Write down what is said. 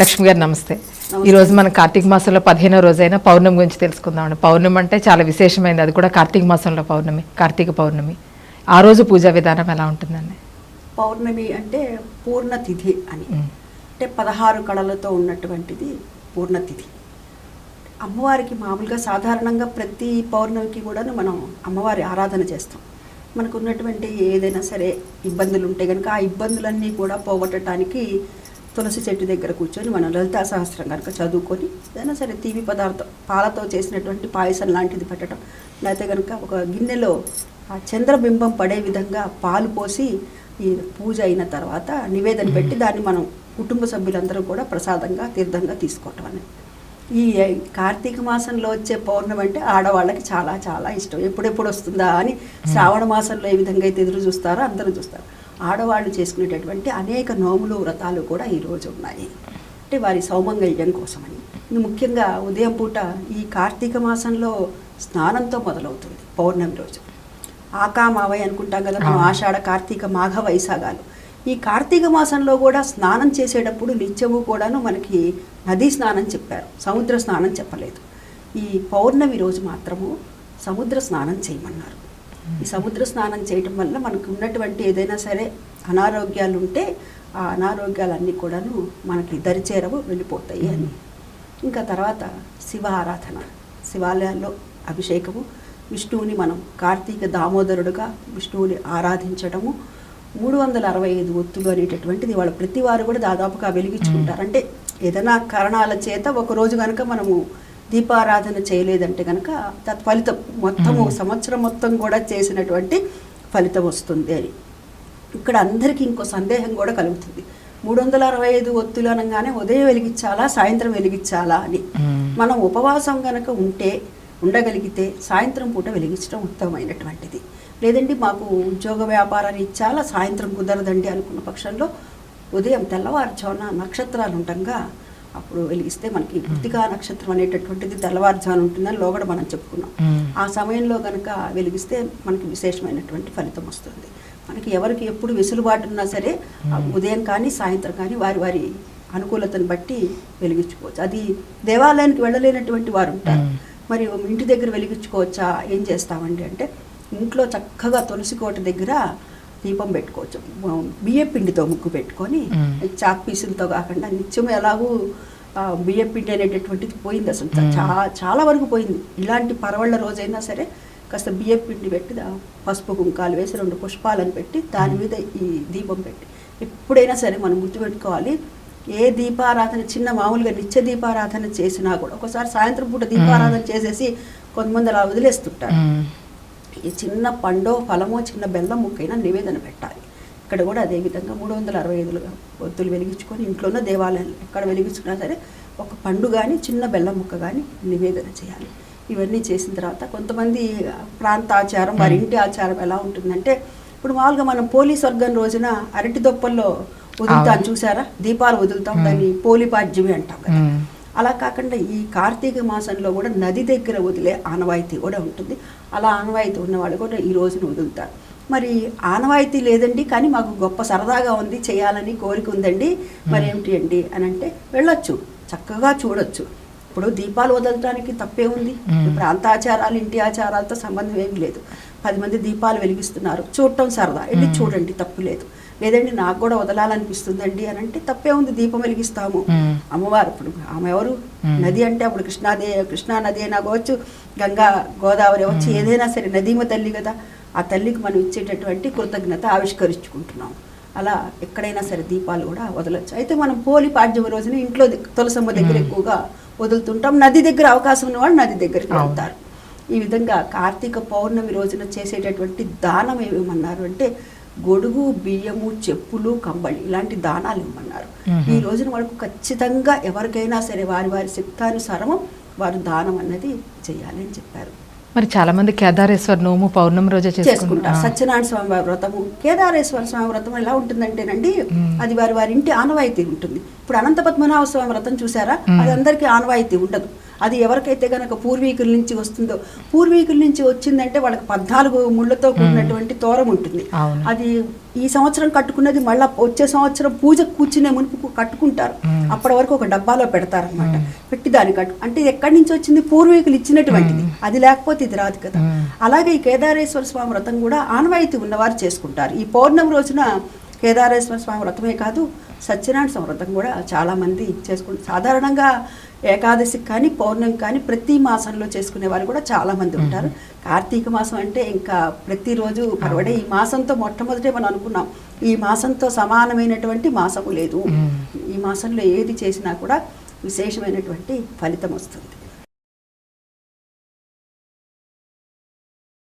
లక్ష్మి గారు నమస్తే. ఈ రోజు మన కార్తీక మాసంలో పదిహేనో రోజైన పౌర్ణమి గురించి తెలుసుకుందామండి. పౌర్ణమి అంటే చాలా విశేషమైనది. అది కూడా కార్తీక మాసంలో పౌర్ణమి కార్తీక పౌర్ణమి. ఆ రోజు పూజా విధానం ఎలా ఉంటుందండి? పౌర్ణమి అంటే పూర్ణ తిథి అని. అంటే పదహారు కళలతో ఉన్నటువంటిది పూర్ణ తిథి. అమ్మవారికి మామూలుగా సాధారణంగా ప్రతి పౌర్ణమికి కూడాను మనం అమ్మవారి ఆరాధన చేస్తాం. మనకు ఉన్నటువంటి ఏదైనా సరే ఇబ్బందులు ఉంటే కనుక ఆ ఇబ్బందులన్నీ కూడా పోగొట్టడానికి తులసి చెట్టు దగ్గర కూర్చొని మనం లలితా సహస్రం కనుక చదువుకొని ఏదైనా సరే తీపి పదార్థం పాలతో చేసినటువంటి పాయసం లాంటిది పెట్టడం లేకపోతే కనుక ఒక గిన్నెలో ఆ చంద్రబింబం పడే విధంగా పాలు పోసి ఈ పూజ అయిన తర్వాత నివేదన పెట్టి దాన్ని మనం కుటుంబ సభ్యులందరూ కూడా ప్రసాదంగా తీర్థంగా తీసుకోవటం అనేది. ఈ కార్తీక మాసంలో వచ్చే పౌర్ణమి అంటే ఆడవాళ్ళకి చాలా చాలా ఇష్టం. ఎప్పుడెప్పుడు వస్తుందా అని శ్రావణ మాసంలో ఏ విధంగా అయితే ఎదురు చూస్తారో అందరూ చూస్తారు. ఆడవాళ్ళు చేసుకునేటటువంటి అనేక నోములు వ్రతాలు కూడా ఈ రోజు ఉన్నాయి. అంటే వారి సౌమంగళ్యం కోసమని. ఇది ముఖ్యంగా ఉదయం పూట ఈ కార్తీక మాసంలో స్నానంతో మొదలవుతుంది పౌర్ణమి రోజు. ఆకామావై అనుకుంటాం కదా మనం. ఆషాఢ కార్తీక మాఘ వైశాఖాలు. ఈ కార్తీక మాసంలో కూడా స్నానం చేసేటప్పుడు నిత్యము కూడాను మనకి నదీ స్నానం చెప్పారు. సముద్ర స్నానం చెప్పలేదు. ఈ పౌర్ణమి రోజు మాత్రము సముద్ర స్నానం చేయమన్నారు. ఈ సముద్ర స్నానం చేయటం వల్ల మనకు ఉన్నటువంటి ఏదైనా సరే అనారోగ్యాలు ఉంటే ఆ అనారోగ్యాలన్నీ కూడాను మనకి దరిచేరవు వెళ్ళిపోతాయి అని. ఇంకా తర్వాత శివ ఆరాధన. శివాలయాల్లో అభిషేకము. విష్ణువుని మనం కార్తీక దామోదరుడుగా విష్ణువుని ఆరాధించడము మూడు వందల అరవై ఐదు ఒత్తులు అనేటటువంటిది వాళ్ళ ప్రతి వారు కూడా దాదాపుగా వెలిగించుకుంటారు. అంటే ఏదైనా కారణాల చేత ఒక రోజు కనుక మనము దీపారాధన చేయలేదంటే కనుక తత్ఫలితం మొత్తము మ్మ్. సంవత్సరం మొత్తం కూడా చేసినటువంటి ఫలితం వస్తుంది అని ఇక్కడ అందరికీ ఇంకో సందేహం కూడా కలుగుతుంది మూడు వందల అరవై ఐదు ఒత్తులు అనగానే ఉదయం వెలిగించాలా సాయంత్రం వెలిగించాలా అని. మనం ఉపవాసం గనక ఉంటే ఉండగలిగితే సాయంత్రం పూట వెలిగించడం ఉత్తమమైనటువంటిది లేదండి మాకు ఉద్యోగ వ్యాపారాలు ఇచ్చాలా సాయంత్రం కుదరదండి అనుకున్న పక్షంలో ఉదయం తెల్లవారుజామున నక్షత్రాలు ఉండగా అప్పుడు వెలిగిస్తే మనకి కృతికా నక్షత్రం అనేటటువంటిది తెల్లవారుజామున ఉంటుందని లోగడ మనం చెప్పుకున్నాం. ఆ సమయంలో కనుక వెలిగిస్తే మనకి విశేషమైనటువంటి ఫలితం వస్తుంది మనకి ఎవరికి ఎప్పుడు వెసులుబాటు ఉన్నా సరే. ఉదయం కానీ సాయంత్రం కానీ వారి వారి అనుకూలతను బట్టి వెలిగించుకోవచ్చు అది దేవాలయానికి వెళ్ళలేనటువంటి వారు ఉంటారు. మరి ఇంటి దగ్గర వెలిగించుకోవచ్చా ఏం చేస్తామండి అంటే ఇంట్లో చక్కగా తులసి కోట దగ్గర దీపం పెట్టుకోవచ్చు. బియ్య పిండితో ముగ్గు పెట్టుకొని. చాక్ పీసులతో కాకుండా నిత్యం ఎలాగూ బియ్య పిండి అనేటటువంటిది పోయింది అసలు. చాలా చాలా వరకు పోయింది. ఇలాంటి పరవళ్ళ రోజైనా సరే కాస్త బియ్య పిండి పెట్టి దా- పసుపు కుంకాలు వేసి రెండు పుష్పాలను పెట్టి దాని మీద ఈ దీపం పెట్టి. ఎప్పుడైనా సరే మనం గుర్తుపెట్టుకోవాలి ఏ దీపారాధన చిన్న మామూలుగా నిత్య దీపారాధన చేసినా కూడా ఒకసారి సాయంత్రం పూట దీపారాధన చేసేసి కొంతమంది అలా వదిలేస్తుంటారు. ఈ చిన్న పండో ఫలమో చిన్న బెల్లం ముక్కైనా నివేదన పెట్టాలి ఇక్కడ కూడా అదే విధంగా మూడు వందల అరవై ఐదులుగా ఒత్తులు వెలిగించుకొని ఇంట్లోనే దేవాలయాలు ఎక్కడ వెలిగించుకున్నా సరే ఒక పండు కానీ చిన్న బెల్లం ముక్క కానీ నివేదన చేయాలి ఇవన్నీ చేసిన తర్వాత కొంతమంది ప్రాంతాచారం వారి ఇంటి ఆచారం ఎలా ఉంటుందంటే ఇప్పుడు మామూలుగా మనం పోలీస్ వర్గం రోజున అరటి దొప్పల్లో వదులుతాం. చూసారా దీపాలు వదులుతాం. దాన్ని పోలిపాడ్యమి అంటాం కదా. అలా కాకుండా ఈ కార్తీక మాసంలో కూడా నది దగ్గర వదిలే ఆనవాయితీ కూడా ఉంటుంది. అలా ఆనవాయితీ ఉన్నవాళ్ళు కూడా ఈ రోజున వదులుతారు. మరి ఆనవాయితీ లేదండి కానీ మాకు గొప్ప సరదాగా ఉంది చేయాలని కోరిక ఉందండి. మరి ఏమిటి అండి అని అంటే వెళ్ళొచ్చు చక్కగా చూడొచ్చు. ఇప్పుడు దీపాలు వదలడానికి తప్పే ఉంది. ప్రాంతాచారాలు ఇంటి ఆచారాలతో సంబంధం ఏమీ లేదు. పది మంది దీపాలు వెలిగిస్తున్నారు. చూడటం సరదా. వెళ్ళి. చూడండి తప్పు లేదు. లేదండి నాకు కూడా వదలాలనిపిస్తుందండి అని అంటే తప్పే ఉంది దీపం వెలిగిస్తాము మ్మ్. అమ్మవారు ఇప్పుడు ఆమె ఎవరు. నది అంటే అప్పుడు కృష్ణాదే కృష్ణా నది అయినా కావచ్చు గంగా గోదావరి అవచ్చు మ్మ్. ఏదైనా సరే నదీమ తల్లి కదా ఆ తల్లికి మనం ఇచ్చేటటువంటి కృతజ్ఞత ఆవిష్కరించుకుంటున్నాం అలా ఎక్కడైనా సరే దీపాలు కూడా వదలొచ్చు అయితే మనం పోలి పాడ్యమ రోజున ఇంట్లో తులసమ్మ దగ్గర. ఎక్కువగా వదులుతుంటాం నది దగ్గర అవకాశం ఉన్నవాడు నది దగ్గరికి. వెళ్తారు ఈ విధంగా కార్తీక పౌర్ణమి రోజున చేసేటటువంటి దానం ఏమన్నారు అంటే గొడుగు బియ్యము చెప్పులు కంబళి ఇలాంటి దానాలు ఇవ్వమన్నారు. ఈ రోజున వాళ్ళకు ఖచ్చితంగా ఎవరికైనా సరే వారి వారి శక్తానుసారము వారు దానం అన్నది చేయాలి అని చెప్పారు. మరి చాలా మంది కేదారేశ్వర నోము పౌర్ణమి రోజే చేసుకుంటారు. సత్యనారాయణ స్వామి వారి వ్రతము. కేదారేశ్వర స్వామి వ్రతం ఎలా ఉంటుందంటేనండి. అది వారి వారి ఇంటి ఆనవాయితీ ఉంటుంది. ఇప్పుడు అనంత పద్మనాభ స్వామి వ్రతం చూసారా. అది అందరికీ ఆనవాయితీ ఉండదు. అది ఎవరికైతే గనక పూర్వీకుల నుంచి వస్తుందో పూర్వీకుల నుంచి వచ్చిందంటే వాళ్ళకి పద్నాలుగు ముళ్ళతో కూడినటువంటి తోరం ఉంటుంది. అది ఈ సంవత్సరం కట్టుకున్నది మళ్ళీ వచ్చే సంవత్సరం పూజ కూర్చునే మునుపు కట్టుకుంటారు. అప్పటి వరకు ఒక డబ్బాలో పెడతారనమాట పెట్టి దాన్ని కట్టు అంటే ఇది ఎక్కడి నుంచి వచ్చింది? పూర్వీకులు ఇచ్చినటువంటిది. అది లేకపోతే ఇది రాదు కదా. అలాగే ఈ కేదారేశ్వర స్వామి వ్రతం కూడా ఆనవాయితీ ఉన్నవారు చేసుకుంటారు. ఈ పౌర్ణమి రోజున కేదారేశ్వర స్వామి వ్రతమే కాదు సత్యనారాయణ స్వామి వ్రతం కూడా చాలా మంది చేసుకుంటారు సాధారణంగా ఏకాదశికి కానీ పౌర్ణమి కానీ ప్రతి మాసంలో చేసుకునే వారు కూడా చాలా మంది ఉంటారు. కార్తీక మాసం అంటే ఇంకా ప్రతిరోజు పర్వడే ఈ మాసంతో మొట్టమొదటే మనం అనుకున్నాం ఈ మాసంతో సమానమైనటువంటి మాసము లేదు. ఈ మాసంలో ఏది చేసినా కూడా విశేషమైనటువంటి ఫలితం వస్తుంది.